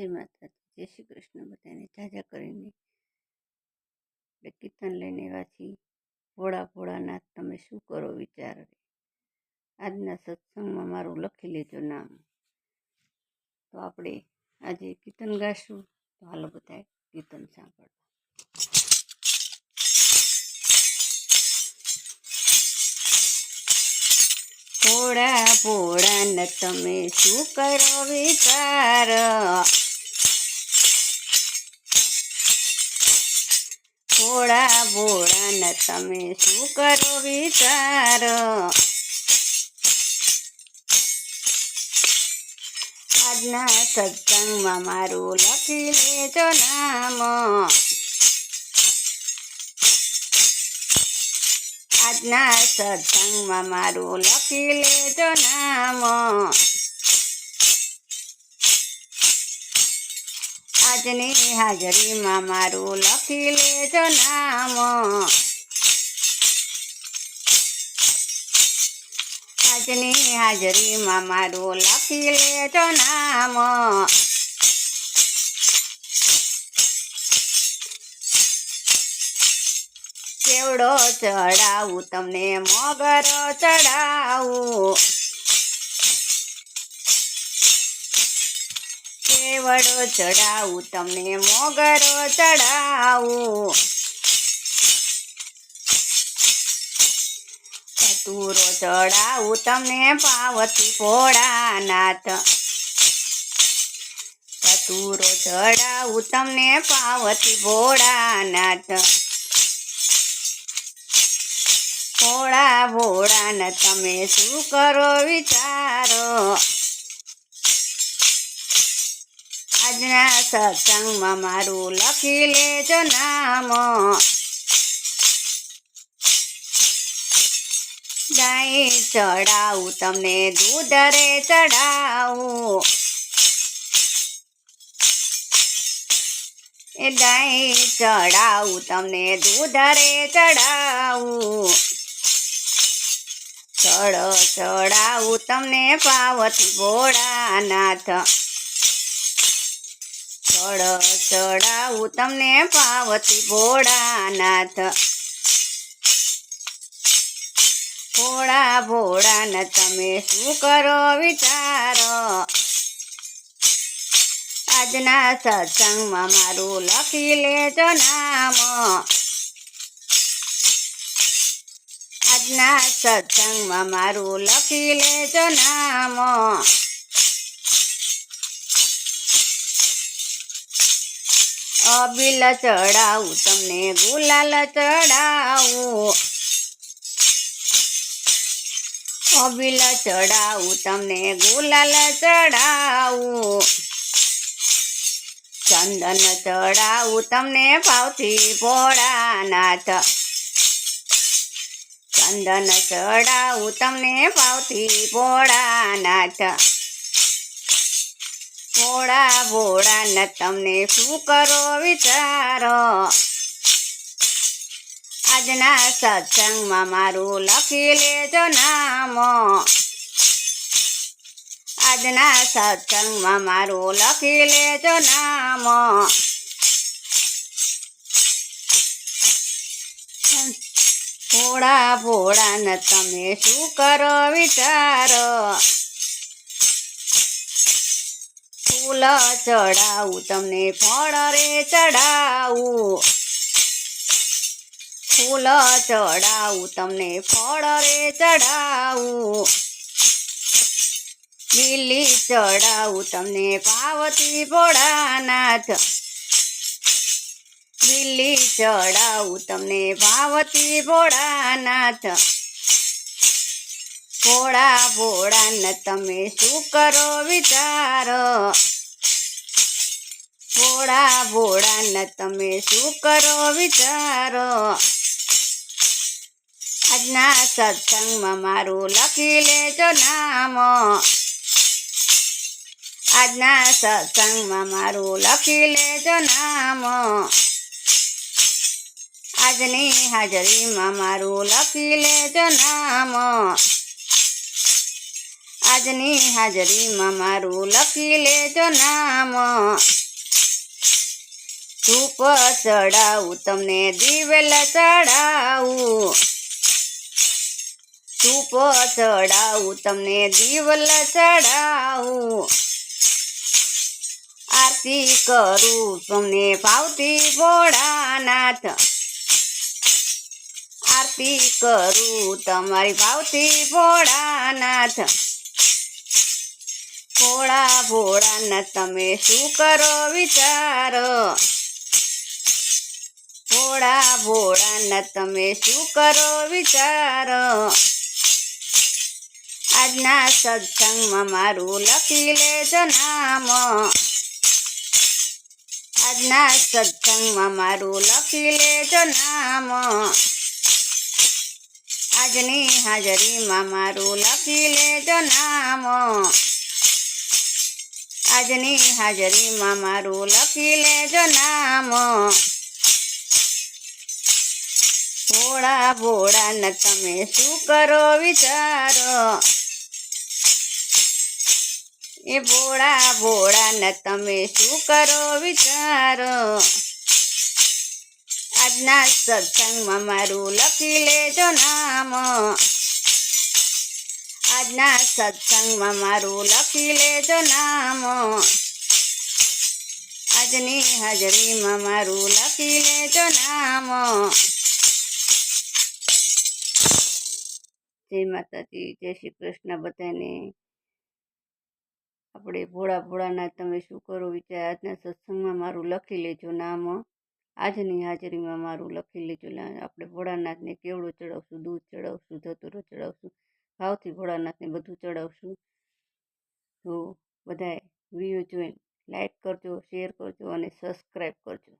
જય માતા જય શ્રી કૃષ્ણ બધાને, જાજા કરીને. એટલે કીર્તન લઈને એવાથી ભોળા ભોળાનાથ તમે શું કરો વિચાર આજના સત્સંગમાં મારું લખી લેજો નામ. તો આપણે આજે કીર્તન ગાશું. તો હાલો બધા કીર્તન સાંભળો ભોળા ભોળા ન તમે શું કરો વિચાર? ભોળા ભોળા ન તમે શું કરો વિચાર? આજના સત્સંગમાં મારું લખી લેજો નામ. આજના સત્સંગમાં મારું લખી લેજો નામ. આજની હાજરીમાં મારું લખી લેજો નામ. આજની હાજરીમાં મારું લખી લેજો નામ. કેવડો ચડાવું તમને મગર ચડાવું કેવડો ચડાવું, તમને મોગરો ચડાવું. ચતુરો ચડાવું, તમને પાવતી ભોળાનાથ. ચતુરો ચડાવું, તમને પાવતી ભોળાનાથ. ભોળા ભોળાના તમે શું કરો વિચારો? આજના સત્સંગમાં મારું લખી લેજો નામ. ગાય ચડાવું, તમને દૂધ રે ચડાવું. એ ગાય ચડાવું, તમને દૂધ રે ચડાવું. ચડો ચડાવું, તમને પાવતી ભોળાનાથ. ચડ ચડાવું તમને પાવતી ભોળાનાથ. ભોળા ભોળા ને તમે શું કરો વિચારો? આજના સત્સંગમાં મારું લખી લેજો નામ. આજના સત્સંગમાં મારું લખી લેજો નામ. અબિલ ચડાવું તમને ગુલાલ ચડાવું અબીલ ચડાવું તમને ગુલાલ ચડાવું ચંદન ચડાવું તમને ભાવથી ભોળાનાથ. ચંદન ચડાવું તમને ભાવથી ભોળાનાથ. ભોળા ભોળા ન તમને શું કરો વિચારો? આજના સત્સંગમાં મારું લખી લેજો નામ. આજના સત્સંગમાં મારું લખી લેજો નામ. ભોળા ભોળા ન તમે શું કરો વિચારો? ફૂલ ચડાવું, તમને ફળ રે ચડાવું. ફૂલ ચડાવું, તમને ફળ રે ચડાવું. લીલી ચડાવું, તમને પાવતી ભોળાનાથ. લીલી ચડાવું, તમને પાવતી ભોળાનાથ. ભોળા ભોળાને, તમે શું કરો વિચારો? ભોળા ભોળા ને તમે શું કરો વિચારો? આજના સત્સંગમાં મારું લખી લેજો નામ. આજના સત્સંગમાં મારું લખી લેજો નામ. આજની હાજરીમાં મારું લખી લેજો નામ. આજની હાજરીમાં મારું લખી લેજો નામ. ધૂપ ચડાવું, તમને દિવેલા ચડાવું. ધૂપ ચડાવું, તમને દિવેલા ચડાવું. આરતી કરું, તમને ભાવતી ભોળાનાથ. આરતી કરું, તમારી ભાવતી ભોળાનાથ. ભોળા ભોળાનાથ, તમે શું કરો વિચારો? ભોળા ભોળાનાથ તમે શું કરો વિચારો? આજના સત્સંગમાં મારું લખી લેજો નામ. આજના સત્સંગમાં મારું લખી લેજો નામ. આજની હાજરીમાં મારું લખી લેજો નામ. આજની હાજરીમાં મારું લખી લેજો નામ. ભોળા ભોળા ન તમે શું કરો વિચારો? એ ભોળા ભોળા ન તમે શું કરો વિચારો? આજના સત્સંગમાં મારું લખી લેજો નામ. આજના સત્સંગમાં મારું લખી લેજો નામ. આજની હાજરીમાં મારું લખી લેજો નામ. જય માતાજી, જય શ્રી કૃષ્ણ બધાને. આપણે ભોળા ભોળાના તમે શું કરો વિચાર? આજના સત્સંગમાં મારું લખી લેજો નામ. આજની હાજરીમાં મારું લખી લેજો આપણે ભોળાનાથને કેવડું ચડાવશું? દૂધ ચડાવશું, ધતુરો ચડાવશું? ભાવથી ભોળાનાથને બધું ચડાવશું? તો બધાએ વીડિયો જોઈને લાઈક કરજો શેર કરજો અને સબસ્ક્રાઈબ કરજો.